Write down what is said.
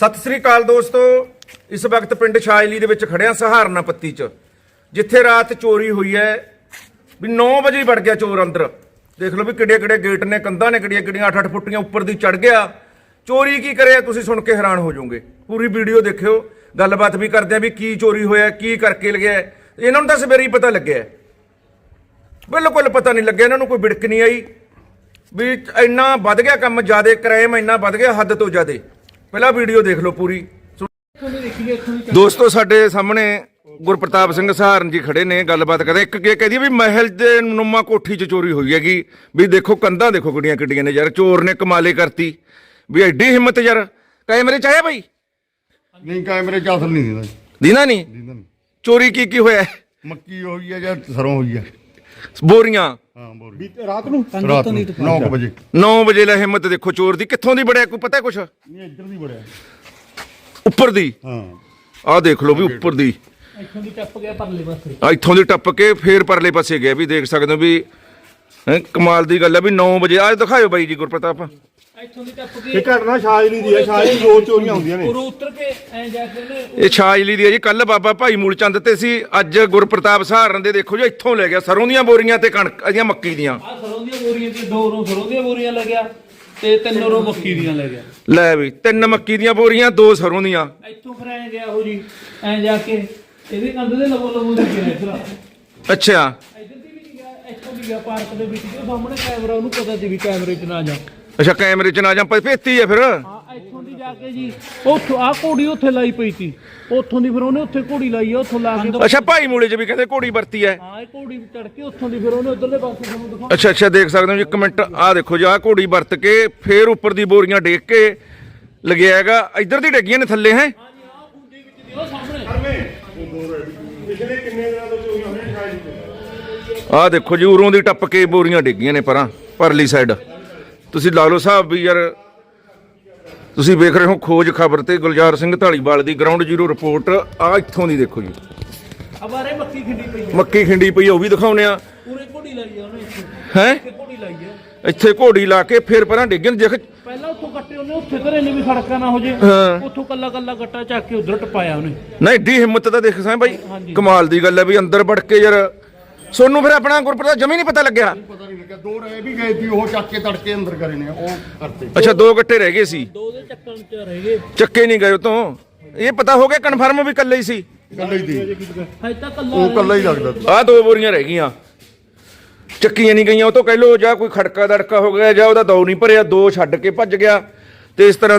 ਸਤਿ ਸ੍ਰੀ ਅਕਾਲ ਦੋਸਤੋ। ਇਸ ਵਕਤ ਪਿੰਡ ਸ਼ਾਇਲੀ ਦੇ ਵਿੱਚ ਖੜਿਆ ਸਹਾਰਨਾ ਪੱਤੀ 'ਚ, ਜਿੱਥੇ ਰਾਤ ਚੋਰੀ ਹੋਈ ਹੈ। ਵੀ 9 ਵਜੇ ਵੜ ਗਿਆ ਚੋਰ ਅੰਦਰ। ਦੇਖ ਲਓ ਵੀ ਕਿਹੜੇ ਕਿਹੜੇ ਗੇਟ ਨੇ, ਕੰਧਾਂ ਨੇ ਕਿਹੜੀਆਂ ਕਿਹੜੀਆਂ 8-8 ਫੁੱਟੀਆਂ ਉੱਪਰ ਦੀ ਚੜ ਗਿਆ। ਚੋਰੀ ਕੀ ਕਰਿਆ ਤੁਸੀਂ ਸੁਣ ਕੇ ਹੈਰਾਨ ਹੋ ਜਾਓਗੇ। ਪੂਰੀ ਵੀਡੀਓ ਦੇਖਿਓ, ਗੱਲਬਾਤ ਵੀ ਕਰਦੇ ਆ ਵੀ ਕੀ ਚੋਰੀ ਹੋਇਆ, ਕੀ ਕਰਕੇ ਲਗਿਆ। ਇਹਨਾਂ ਨੂੰ ਤਾਂ ਸਵੇਰੇ ਹੀ ਪਤਾ ਲੱਗਿਆ। ਬਿਲਕੁਲ ਪਤਾ ਨਹੀਂ ਲੱਗਿਆ, ਇਹਨਾਂ ਨੂੰ ਕੋਈ ਵਿੜਕ ਨਹੀਂ ਆਈ। ਵੀ ਇੰਨਾ ਵੱਧ ਗਿਆ ਕੰਮ, ਜ਼ਿਆਦਾ ਕ੍ਰਾਈਮ ਇੰਨਾ ਵੱਧ ਗਿਆ, ਹੱਦ ਤੋਂ ਜਿਆਦੇ। ਪਹਿਲਾਂ ਵੀਡੀਓ ਦੇਖ ਲਓ ਪੂਰੀ। ਦੋਸਤੋ ਸਾਡੇ ਸਾਹਮਣੇ ਗੁਰਪ੍ਰਤਾਪ ਸਿੰਘ ਸਹਾਰਨ ਜੀ ਖੜੇ ਨੇ ਗੱਲਬਾਤ ਕਰਦੇ। ਇੱਕ ਕੀ ਕਹਦੀ ਵੀ ਮਹਿਲ ਦੇ ਨੁਮਾ ਕੋਠੀ 'ਚ ਚੋਰੀ ਹੋਈ ਹੈਗੀ। ਵੀ ਦੇਖੋ ਕੰਧਾਂ ਦੇਖੋ ਕਿੱਡੀਆਂ ਕਿੱਡੀਆਂ ਨੇ ਯਾਰ ਚੋਰ ਨੇ ਕਮਾਲੇ ਕਰਤੀ। ਵੀ ਐਡੀ ਹਿੰਮਤ ਯਾਰ। ਕੈਮਰੇ 'ਚ ਆਇਆ ਬਾਈ? ਨਹੀਂ ਕੈਮਰੇ ਚ ਅਸਰ ਨਹੀਂ ਦਿੰਦਾ ਦੀਨਾ ਨਹੀਂ? ਦਿੰਦਾ ਨਹੀਂ। ਚੋਰੀ ਕੀ ਕੀ ਹੋਇਆ? ਮੱਕੀ ਹੋਈ ਹੈ ਜਾਂ ਸਰੋਂ ਹੋਈ ਹੈ ਬੋਰੀਆਂ। ਹਾਂ ਬੋਲ ਰਾਤ ਨੂੰ? ਰਾਤ ਨੂੰ। 9 ਵਜੇ। 9 ਵਜੇ ਲੈ ਹਿੰਮਤ ਦੇਖੋ ਚੋਰ ਦੀ। ਕਿੱਥੋਂ ਦੀ ਬੜਿਆ? ਕੋਈ ਪਤਾ ਕੁਛ? ਨਹੀਂ ਇੱਧਰ ਨਹੀਂ ਬੜਿਆ। ਉੱਪਰ ਦੀ। ਹਾਂ। ਆਹ ਦੇਖ ਲਓ ਵੀ ਉੱਪਰ ਦੀ। ਇੱਥੋਂ ਦੀ ਟੱਪ ਗਿਆ ਪਰਲੇ ਪਾਸੇ। ਆ ਇੱਥੋਂ ਦੀ ਟੱਪ ਕੇ ਫੇਰ ਪਰਲੇ ਪਾਸੇ ਗਿਆ ਵੀ ਦੇਖ ਸਕਦੇ ਹੋ ਵੀ ਹੈਂ, ਕਮਾਲ ਦੀ ਗੱਲ ਹੈ ਵੀ 9 ਵਜੇ। ਆਹ ਦਿਖਾਇਓ ਬਾਈ ਜੀ ਗੁਰਪ੍ਰਤਾਪ। ਇੱਥੋਂ ਦੀ ਟੱਪ ਇਹ ਘਟਨਾ ਸ਼ਾਇਲੀ ਦੀ ਹੈ ਸ਼ਾਇਲੀ ਦੋ ਚੋਰੀਆਂ ਹੁੰਦੀਆਂ ਨੇ। ਉਰੋਂ ਉਤਰ ਕੇ ਐ ਜਾ ਕੇ ਨੇ ਇਹ ਛਾਜਲੀ ਦੀ ਹੈ ਜੀ। ਕੱਲ ਬਾਬਾ ਭਾਈ ਮੂਲ ਚੰਦ ਤੇ ਸੀ ਅੱਜ ਗੁਰਪ੍ਰਤਾਪ ਸਹਾਰਨ ਦੇ ਦੇਖੋ ਜੀ ਇੱਥੋਂ ਲੈ ਗਿਆ। ਸਰੋਂ ਦੀਆਂ ਬੋਰੀਆਂ ਤੇ ਕਣਕ ਇਹਦੀਆਂ ਮੱਕੀ ਦੀਆਂ। ਆ ਸਰੋਂ ਦੀਆਂ ਬੋਰੀਆਂ ਤੇ ਦੋ ਰੋਂ ਸਰੋਂ ਦੀਆਂ ਬੋਰੀਆਂ ਲੱਗਿਆ ਤੇ ਤਿੰਨ ਰੋਂ ਮੱਕੀ ਦੀਆਂ ਲੱਗਿਆ ਲੈ ਵੀ ਤਿੰਨ ਮੱਕੀ ਦੀਆਂ ਬੋਰੀਆਂ ਦੋ ਸਰੋਂ ਦੀਆਂ। ਇੱਥੋਂ ਫਿਰ ਐ ਗਿਆ ਉਹ ਜੀ ਐ ਜਾ ਕੇ ਇਹਦੇ ਕੰਧ ਦੇ ਲਵੋ ਲਵੋ ਦੀ ਗਿਆ ਇੱਧਰ ਅੱਛਾ। ਇੱਧਰ ਦੀ ਵੀ ਗਿਆ ਇੱਥੋਂ ਦੀ ਗਿਆ ਪਾਰਕ ਦੇ ਵਿੱਚ ਉਹ ਸਾਹਮਣੇ ਕੈਮਰਾ ਉਹਨੂੰ ਪਤਾ ਸੀ ਵੀ ਕੈਮਰੇ 'ਚ ਨਾ ਜਾ ਅੱਛਾ ਕੈਮਰੇ 'ਚ ਨਾ ਜਾਂ ਭੇਤੀ ਹੈ ਫਿਰ। ਆ ਇੱਥੋਂ ਦੀ ਜਾ ਕੇ ਜੀ ਉੱਥੋਂ ਆ ਘੋੜੀ ਉੱਥੇ ਲਾਈ ਪਈ ਸੀ ਉੱਥੋਂ ਦੀ ਫਿਰ ਉਹਨੇ ਉੱਥੇ ਘੋੜੀ ਲਾਈ ਆ ਉੱਥੋਂ ਲਾ ਕੇ ਅੱਛਾ ਭਾਈ ਮੂਲੇ 'ਚ ਵੀ ਕਹਿੰਦੇ ਘੋੜੀ ਵਰਤੀ ਹੈ ਹਾਂ ਇਹ ਘੋੜੀ ਚੜ ਕੇ ਉੱਥੋਂ ਦੀ ਫਿਰ ਉਹਨੇ ਉਧਰਲੇ ਪਾਸੇ ਤੁਹਾਨੂੰ ਦਿਖਾ ਅੱਛਾ ਅੱਛਾ ਦੇਖ ਸਕਦੇ ਹੋ ਜੀ ਇੱਕ ਮਿੰਟ ਆਹ ਦੇਖੋ ਜੀ ਆਹ ਘੋੜੀ ਵਰਤ ਕੇ ਫੇਰ ਉੱਪਰ ਦੀ ਬੋਰੀਆਂ ਡੇਕ ਕੇ ਲਗਿਆ ਹੈਗਾ। ਇੱਧਰ ਦੀ ਡੇਗੀਆਂ ਨੇ ਥੱਲੇ ਹੈ? ਉਹ ਸਾਹਮਣੇ। ਪਿਛਲੇ ਕਿੰਨੇ ਦਿਨਾਂ ਤੋਂ ਚੋਰੀਆਂ ਹੋਈਆਂ ਸ਼ਾਇਲੀ ਆਹ ਦੇਖੋ ਜੀ ਉਰੋਂ ਦੀ ਟੱਪ ਕੇ ਬੋਰੀਆਂ ਡਿੱਗੀਆਂ ਨੇ ਪਰਾਂ ਪਰਲੀ ਸਾਈਡ ਤੁਸੀਂ ਲਾ ਲਓ ਸਾਹਿਬ ਵੀ ਯਾਰ ਤੁਸੀਂ ਵੇਖ ਰਹੇ ਹੋ ਖੋਜ ਖਬਰ ਤੇ ਗੁਲਜ਼ਾਰ ਸਿੰਘ ਢਾਲੀਵਾਲ ਦੀ ਗਰਾਊਂਡ ਜ਼ੀਰੋ ਰਿਪੋਰਟ ਆ ਇੱਥੋਂ ਦੀ ਦੇਖੋ ਜੀ। ਅਬਾਰੇ ਮੱਕੀ ਖਿੰਡੀ ਪਈ ਹੈ ਮੱਕੀ ਖਿੰਡੀ ਪਈ ਉਹ ਵੀ ਦਿਖਾਉਨੇ ਆ। ਪੂਰੇ ਘੋੜੀ ਲਾਈ ਆ ਉਹਨੇ ਇੱਥੇ। ਹੈ? ਇੱਥੇ ਘੋੜੀ ਲਾਈ ਆ। ਇੱਥੇ ਘੋੜੀ ਲਾ ਕੇ ਫੇਰ ਪਰਾਂ ਡਿੱਗਣ ਦੇਖ। ਪਹਿਲਾਂ ਉੱਥੋਂ ਕੱਟੇ ਉਹਨੇ ਉੱਥੇ ਘਰੇ ਨੇ ਵੀ ਸੜਕਾਂ ਨਾ ਹੋ ਜੇ। ਉੱਥੋਂ ਕੱਲਾ ਕੱਲਾ ਗੱਟਾ ਚੱਕ ਕੇ ਉਧਰ ਟਪਾਇਆ ਉਹਨੇ। ਨਹੀਂ ਏਡੀ ਹਿੰਮਤ ਤਾਂ ਦੇਖ ਸਾਂ ਬਾਈ। ਕਮਾਲ ਦੀ ਗੱਲ ਹੈ ਵੀ ਅੰਦਰ ਵੜ ਕੇ ਯਾਰ ਸੋਨੂੰ ਫਿਰ ਆਪਣਾ ਗੁਰਪ੍ਰਤਾਪ ਜਮੀ ਨਹੀਂ ਪਤਾ ਲੱਗਿਆ। ਪਤਾ ਨਹੀਂ ਲੱਗਿਆ। ਦੋ ਰਹਿ ਵੀ ਗਏ ਸੀ ਉਹ ਚੱਕ ਕੇ ਤੜਕੇ ਅੰਦਰ ਕਰੇ ਨੇ ਉਹ ਕਰਤੇ ਅੱਛਾ ਦੋ ਗੱਟੇ ਰਹਿ ਗਏ ਸੀ? ਦੋ ਦੇ ਚੱਕਣ ਚ ਰਹਿ ਗਏ। ਚੱਕੇ ਨਹੀਂ ਗਏ ਉਤੋਂ? ਇਹ ਪਤਾ ਹੋ ਗਿਆ ਕਨਫਰਮ ਵੀ ਇਕੱਲੇ ਹੀ ਸੀ? ਇਕੱਲੇ ਹੀ ਦੀ ਹਜੇ ਤਾਂ ਕੱਲਾ ਉਹ ਹੀ ਲੱਗਦਾ ਸੀ। ਆਹ ਦੋ ਬੋਰੀਆਂ ਰਹਿ ਗਈਆਂ। ਚੱਕੀਆਂ ਨਹੀਂ ਗਈਆਂ ਉਹ ਤੋਂ ਕਹਿ ਲੋ ਜਾਂ ਕੋਈ ਖੜਕਾ ਦੜਕਾ ਹੋ ਗਿਆ ਜਾਂ ਉਹਦਾ ਦੌ ਨਹੀਂ ਭਰਿਆ ਦੋ ਛੱਡ ਕੇ ਭੱਜ ਗਿਆ। ਤੇ ਇਸ ਤਰ੍ਹਾਂ ਦੇ